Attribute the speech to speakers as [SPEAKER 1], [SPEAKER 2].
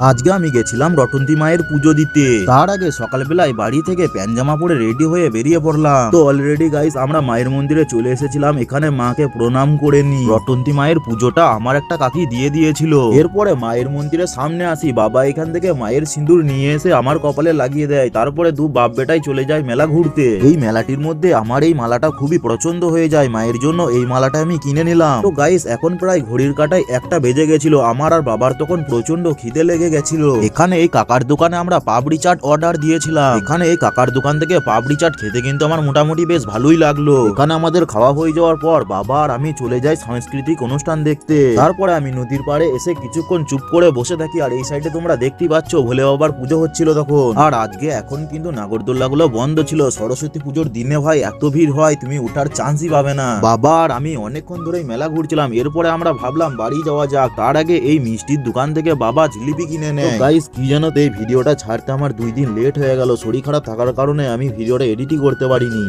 [SPEAKER 1] আজকে আমি গেছিলাম রটন্তি মায়ের পুজো দিতে। তার আগে সকালবেলায় বাড়ি থেকে প্যান জামা পরে রেডি হয়ে বেরিয়ে পড়লাম। তো অলরেডি গাইস আমরা মায়ের মন্দিরে চলে এসেছিলাম, এখানে মাকে প্রণাম করে নি। রটন্তি মায়ের পুজোটা আমার একটা কাকি দিয়ে দিয়েছিল। এরপরে মায়ের মন্দিরের সামনে আসি, বাবা এখান থেকে মায়ের সিঁদুর নিয়ে এসে আমার কপালে লাগিয়ে দেয়। তারপরে দু বাপ বেটাই চলে যায় মেলা ঘুরতে। এই মেলাটির মধ্যে আমার এই মালাটা খুবই পছন্দ হয়ে যায়, মায়ের জন্য এই মালাটা আমি কিনে নিলাম। তো গাইস এখন প্রায় ঘড়ির কাটায় একটা বেজে গেছিল, আমার আর বাবার তখন প্রচণ্ড খিদে লেগে গেছিল। এখানে এই কাকার দোকানে আমরা পাপড়ি চাট অর্ডার দিয়েছিলাম। এখানে এই কাকার দোকান থেকে পাপড়ি চাট খেতে কিন্তু আমার মোটামুটি বেশ ভালোই লাগল। এখানে আমাদের খাওয়া হয়ে যাওয়ার পর বাবা আর আমি চলে যাই সাংস্কৃতিক অনুষ্ঠান দেখতে। তারপরে আমি নদীর পাড়ে এসে কিছুক্ষণ চুপ করে বসে থাকি আর এই সাইডে তোমরা দেখতেই পাচ্ছ, ভোলে বাবার পুজো হচ্ছিল তখন। আর আজকে এখন কিন্তু নাগরদোল্লা গুলো বন্ধ ছিল। সরস্বতী পুজোর দিনে ভাই এত ভিড় হয়, তুমি ওঠার চান্সই পাবে না। বাবা আর আমি অনেকক্ষণ ধরেই মেলা ঘুরছিলাম। এরপরে আমরা ভাবলাম বাড়ি যাওয়া যাক। তার আগে এই মিষ্টির দোকান থেকে বাবা জিলিপি কিনে নেয়। গাইস কি জানো তো এই ভিডিওটা ছাড়তে আমার দুই দিন লেট হয়ে গেল। শরীর খারাপ থাকার কারণে আমি ভিডিওটা এডিটই করতে পারিনি।